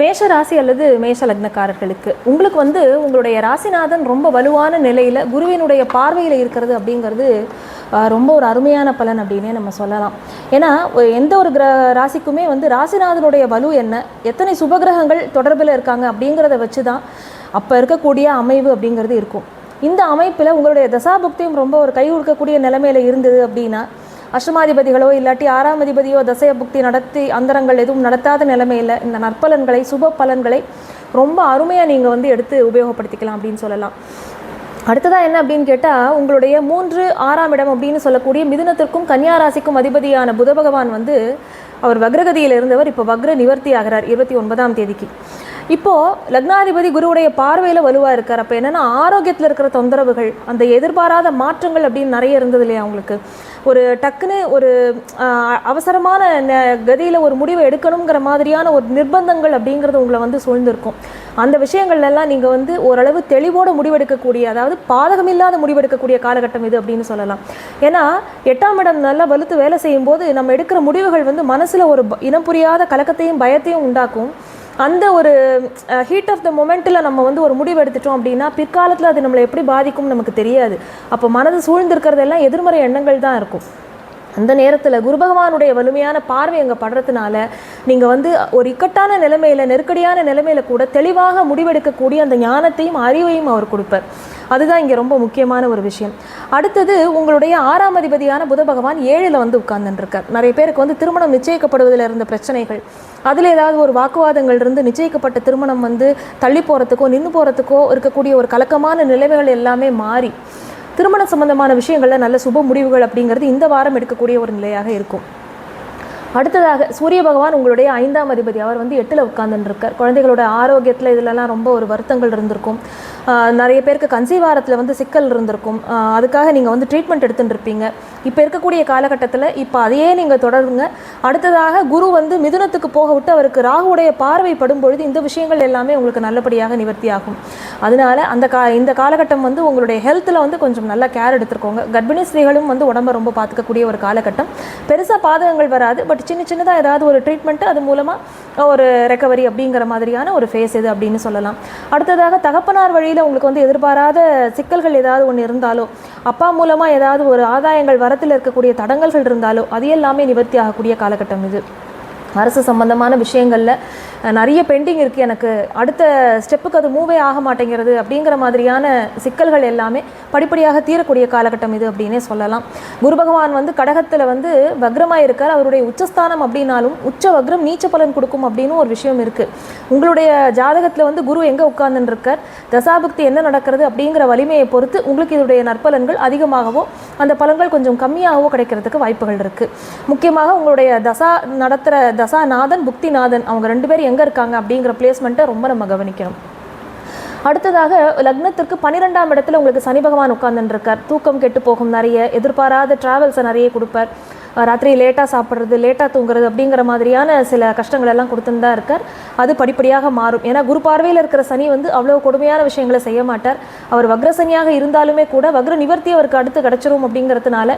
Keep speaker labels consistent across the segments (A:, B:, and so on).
A: மேஷ ராசி அல்லது மேஷ லக்னக்காரர்களுக்கு உங்களுக்கு வந்து உங்களுடைய ராசிநாதன் ரொம்ப வலுவான நிலையில் குருவினுடைய பார்வையில் இருக்கிறது அப்படிங்கிறது ரொம்ப ஒரு அருமையான பலன் அப்படின்னே நம்ம சொல்லலாம். ஏன்னா எந்த ஒரு கிர ராசிக்குமே வந்து ராசிநாதனுடைய வலு என்ன எத்தனை சுபகிரகங்கள் தொடர்பில் இருக்காங்க அப்படிங்கிறத வச்சு தான் அப்போ இருக்கக்கூடிய அமைவு அப்படிங்கிறது இருக்கும். இந்த அமைப்பில் உங்களுடைய தசாபுக்தியும் ரொம்ப ஒரு கை கொடுக்கக்கூடிய நிலைமையில் இருந்தது அப்படின்னா அஷ்டமாதிபதிகளோ இல்லாட்டி ஆறாம் அதிபதியோ தசைய புக்தி நடத்தி அந்தரங்கள் எதுவும் நடத்தாத நிலைமையில் இந்த நற்பலன்களை சுப பலன்களை ரொம்ப அருமையாக நீங்கள் வந்து எடுத்து உபயோகப்படுத்திக்கலாம் அப்படின்னு சொல்லலாம். அடுத்ததாக என்ன அப்படின்னு கேட்டால் உங்களுடைய மூன்று ஆறாம் இடம் அப்படின்னு சொல்லக்கூடிய மிதுனத்திற்கும் கன்னியா ராசிக்கும் அதிபதியான புத பகவான் வந்து அவர் வக்ரகதியில் இருந்தவர் இப்போ வக்ர நிவர்த்தி ஆகிறார் இருபத்தி ஒன்பதாம் தேதிக்கு. இப்போது லக்னாதிபதி குருவுடைய பார்வையில் வலுவாக இருக்கார். அப்போ என்னென்னா ஆரோக்கியத்தில் இருக்கிற தொந்தரவுகள் அந்த எதிர்பாராத மாற்றங்கள் அப்படின்னு நிறைய இருந்தது இல்லையா அவங்களுக்கு ஒரு டக்குன்னு ஒரு அவசரமான கதியில் ஒரு முடிவை எடுக்கணுங்கிற மாதிரியான ஒரு நிர்பந்தங்கள் அப்படிங்கிறது உங்களை வந்து சூழ்ந்திருக்கும். அந்த விஷயங்கள்லாம் நீங்கள் வந்து ஓரளவு தெளிவோட முடிவெடுக்கக்கூடிய அதாவது பாதகமில்லாத முடிவெடுக்கக்கூடிய காலகட்டம் இது அப்படின்னு சொல்லலாம். ஏன்னா எட்டாம் இடம் நல்லா வலுத்து வேலை செய்யும்போது நம்ம எடுக்கிற முடிவுகள் வந்து மனசில் ஒரு ப- இனம் புரியாத கலக்கத்தையும் பயத்தையும் உண்டாக்கும். அந்த ஒரு ஹீட் ஆஃப் த மொமெண்ட்டில் நம்ம வந்து ஒரு முடிவு எடுத்துட்டோம் அப்படின்னா பிற்காலத்தில் அது நம்மளை எப்படி பாதிக்கும்னு நமக்கு தெரியாது. அப்போ மனது சூழ்ந்திருக்கிறதெல்லாம் எதிர்மறை எண்ணங்கள் தான் இருக்கும். அந்த நேரத்தில் குரு பகவானுடைய வலிமையான பார்வை அங்கே படுறதுனால நீங்கள் வந்து ஒரு இக்கட்டான நிலைமையில் நெருக்கடியான நிலைமையில கூட தெளிவாக முடிவெடுக்கக்கூடிய அந்த ஞானத்தையும் அறிவையும் அவர் கொடுப்பார். அதுதான் இங்கே ரொம்ப முக்கியமான ஒரு விஷயம். அடுத்தது உங்களுடைய ஆறாம் அதிபதியான புத பகவான் ஏழில் வந்து உட்கார்ந்துருக்கார். நிறைய பேருக்கு வந்து திருமணம் நிச்சயிக்கப்படுவதில் இருந்த பிரச்சனைகள் அதில் ஏதாவது ஒரு வாக்குவாதங்கள் இருந்து நிச்சயிக்கப்பட்ட திருமணம் வந்து தள்ளி போகிறதுக்கோ நின்று போகிறதுக்கோ இருக்கக்கூடிய ஒரு கலக்கமான நிலைமைகள் எல்லாமே மாறி திருமண சம்பந்தமான விஷயங்களில் நல்ல சுப முடிவுகள் அப்படிங்கிறது இந்த வாரம் எடுக்கக்கூடிய ஒரு நிலையாக இருக்கும். அடுத்ததாக சூரிய பகவான் உங்களுடைய ஐந்தாம் அதிபதி அவர் வந்து எட்டில் உட்காந்துருக்கார் குழந்தைகளோட ஆரோக்கியத்தில் இதிலலாம் ரொம்ப ஒரு வருத்தங்கள் இருந்திருக்கும். நிறைய பேருக்கு கன்சீவாரத்தில் வந்து சிக்கல் இருந்திருக்கும். அதுக்காக நீங்கள் வந்து ட்ரீட்மெண்ட் எடுத்துட்டு இருப்பீங்க இப்போ இருக்கக்கூடிய காலகட்டத்தில் இப்போ அதையே நீங்கள் தொடருங்க. அடுத்ததாக குரு வந்து மிதுனத்துக்கு போக விட்டு அவருக்கு ராகுவுடைய பார்வை படும் பொழுது இந்த விஷயங்கள் எல்லாமே உங்களுக்கு நல்லபடியாக நிவர்த்தி ஆகும் அதனால அந்த கா இந்த காலகட்டம் வந்து உங்களுடைய ஹெல்த்தில் வந்து கொஞ்சம் நல்லா கேர் எடுத்துருக்கோங்க கர்ப்பிணி ஸ்திரீகளும் வந்து உடம்பை ரொம்ப பார்த்துக்கக்கூடிய ஒரு காலகட்டம். பெருசாக பாதகங்கள் வராது பட் சின்ன சின்னதாக ஏதாவது ஒரு ட்ரீட்மெண்ட்டு அது மூலமாக ஒரு ரெக்கவரி அப்படிங்கிற மாதிரியான ஒரு ஃபேஸ் இது அப்படின்னு சொல்லலாம். அடுத்ததாக தகப்பனார் வழியில் உங்களுக்கு வந்து எதிர்பாராத சிக்கல்கள் ஏதாவது ஒன்று இருந்தாலோ அப்பா மூலமாக ஏதாவது ஒரு ஆதாயங்கள் வரத்தில் இருக்கக்கூடிய தடங்கல்கள் இருந்தாலோ அது எல்லாமே நிவர்த்தி ஆகக்கூடிய காலகட்டம் இது. அரசு சம்பந்தமான விஷயங்களில் நிறைய பெண்டிங் இருக்குது எனக்கு அடுத்த ஸ்டெப்புக்கு அது மூவே ஆக மாட்டேங்கிறது அப்படிங்கிற மாதிரியான சிக்கல்கள் எல்லாமே படிப்படியாக தீரக்கூடிய காலகட்டம் இது அப்படின்னே சொல்லலாம். குரு பகவான் வந்து கடகத்தில் வந்து வக்ரமாக இருக்கார். அவருடைய உச்சஸ்தானம் அப்படின்னாலும் உச்ச வக்ரம் நீச்ச பலன் கொடுக்கும் அப்படின்னு ஒரு விஷயம் இருக்குது உங்களுடைய ஜாதகத்தில் வந்து குரு எங்கே உட்கார்ந்துன்னு இருக்கார்? தசாபக்தி என்ன நடக்கிறது அப்படிங்கிற வலிமையை பொறுத்து உங்களுக்கு இதனுடைய நற்பலன்கள் அதிகமாகவோ அந்த பலன்கள் கொஞ்சம் கம்மியாகவோ கிடைக்கிறதுக்கு வாய்ப்புகள் இருக்குது முக்கியமாக உங்களுடைய தசா நடத்துகிற தசாநாதன் புக்திநாதன் அவங்க ரெண்டு பேரும் எங்கே இருக்காங்க அப்படிங்கிற பிளேஸ்மெண்ட்டை ரொம்ப நம்ம கவனிக்கணும். அடுத்ததாக லக்னத்திற்கு பன்னிரெண்டாம் இடத்துல உங்களுக்கு சனி பகவான் உட்கார்ந்துருக்கார். தூக்கம் கெட்டு போகும் நிறைய எதிர்பாராத டிராவல்ஸை நிறைய கொடுப்பார். ராத்திரி லேட்டாக சாப்பிட்றது லேட்டாக தூங்குறது அப்படிங்கிற மாதிரியான சில கஷ்டங்கள் எல்லாம் கொடுத்துன்னு தான் இருக்கார். அது படிப்படியாக மாறும். ஏன்னா குரு பார்வையில் இருக்கிற சனி வந்து அவ்வளோ கொடுமையான விஷயங்களை செய்ய மாட்டார். அவர் வக்ரசனியாக இருந்தாலுமே கூட வக்ர நிவர்த்தி அவருக்கு அடுத்து கிடச்சிரும் அப்படிங்கிறதுனால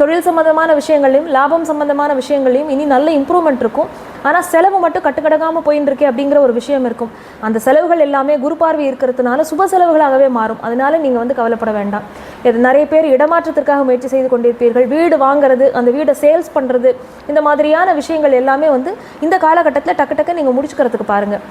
A: தொழில் சம்மந்தமான விஷயங்களையும் லாபம் சம்மந்தமான விஷயங்களையும் இனி நல்ல இம்ப்ரூவ்மெண்ட் இருக்கும். ஆனால் செலவு மட்டும் கட்டுக்கடங்காமல் போயின்னு இருக்கே அப்படிங்கிற ஒரு விஷயம் இருக்கும். அந்த செலவுகள் எல்லாமே குரு பார்வை இருக்கிறதுனால சுப செலவுகளாகவே மாறும். அதனால நீங்கள் வந்து கவலைப்பட வேண்டாம். இது நிறைய பேர் இடமாற்றத்திற்காக முயற்சி செய்து கொண்டிருப்பீர்கள். வீடு வாங்குறது அந்த வீடை சேல்ஸ் பண்ணுறது இந்த மாதிரியான விஷயங்கள் எல்லாமே வந்து இந்த காலகட்டத்தில் டக்கு டக்கு நீங்கள் முடிச்சுக்கிறதுக்கு பாருங்கள்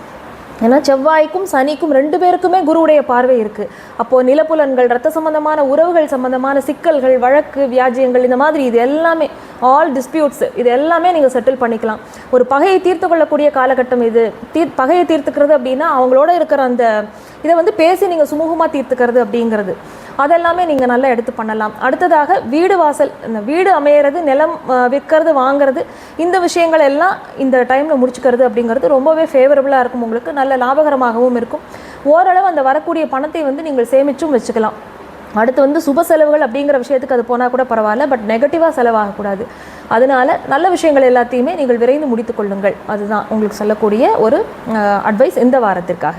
A: ஏன்னா செவ்வாய்க்கும் சனிக்கும் ரெண்டு பேருக்குமே குருவுடைய பார்வை இருக்குது அப்போது நிலப்புலன்கள் ரத்த சம்பந்தமான உறவுகள் சம்பந்தமான சிக்கல்கள் வழக்கு வியாஜியங்கள் இந்த மாதிரி இது எல்லாமே ஆல் டிஸ்பியூட்ஸ் இது எல்லாமே நீங்கள் செட்டில் பண்ணிக்கலாம். ஒரு பகையை தீர்த்து கொள்ளக்கூடிய காலகட்டம் இது. தீர் பகையை தீர்த்துக்கிறது அப்படின்னா அவங்களோட இருக்கிற அந்த இதை வந்து பேசி நீங்கள் சுமூகமாக தீர்த்துக்கிறது அப்படிங்கிறது. அதெல்லாமே நீங்கள் நல்லா எடுத்து பண்ணலாம். அடுத்ததாக வீடு வாசல் இந்த வீடு அமையிறது நிலம் விற்கிறது வாங்கிறது இந்த விஷயங்கள் எல்லாம் இந்த டைமில் முடிச்சுக்கிறது அப்படிங்கிறது ரொம்பவே ஃபேவரபுளாக இருக்கும். உங்களுக்கு நல்ல லாபகரமாகவும் இருக்கும். ஓரளவு அந்த வரக்கூடிய பணத்தை வந்து நீங்கள் சேமிச்சும் வச்சுக்கலாம். அடுத்து வந்து சுப செலவுகள் அப்படிங்கிற விஷயத்துக்கு அது போனால் கூட பரவாயில்ல பட் நெகட்டிவாக செலவாகக்கூடாது அதனால நல்ல விஷயங்கள் எல்லாத்தையுமே நீங்கள் விரைந்து முடித்துக்கொள்ளுங்கள் அதுதான் உங்களுக்கு சொல்லக்கூடிய ஒரு அட்வைஸ் இந்த வாரத்திற்காக.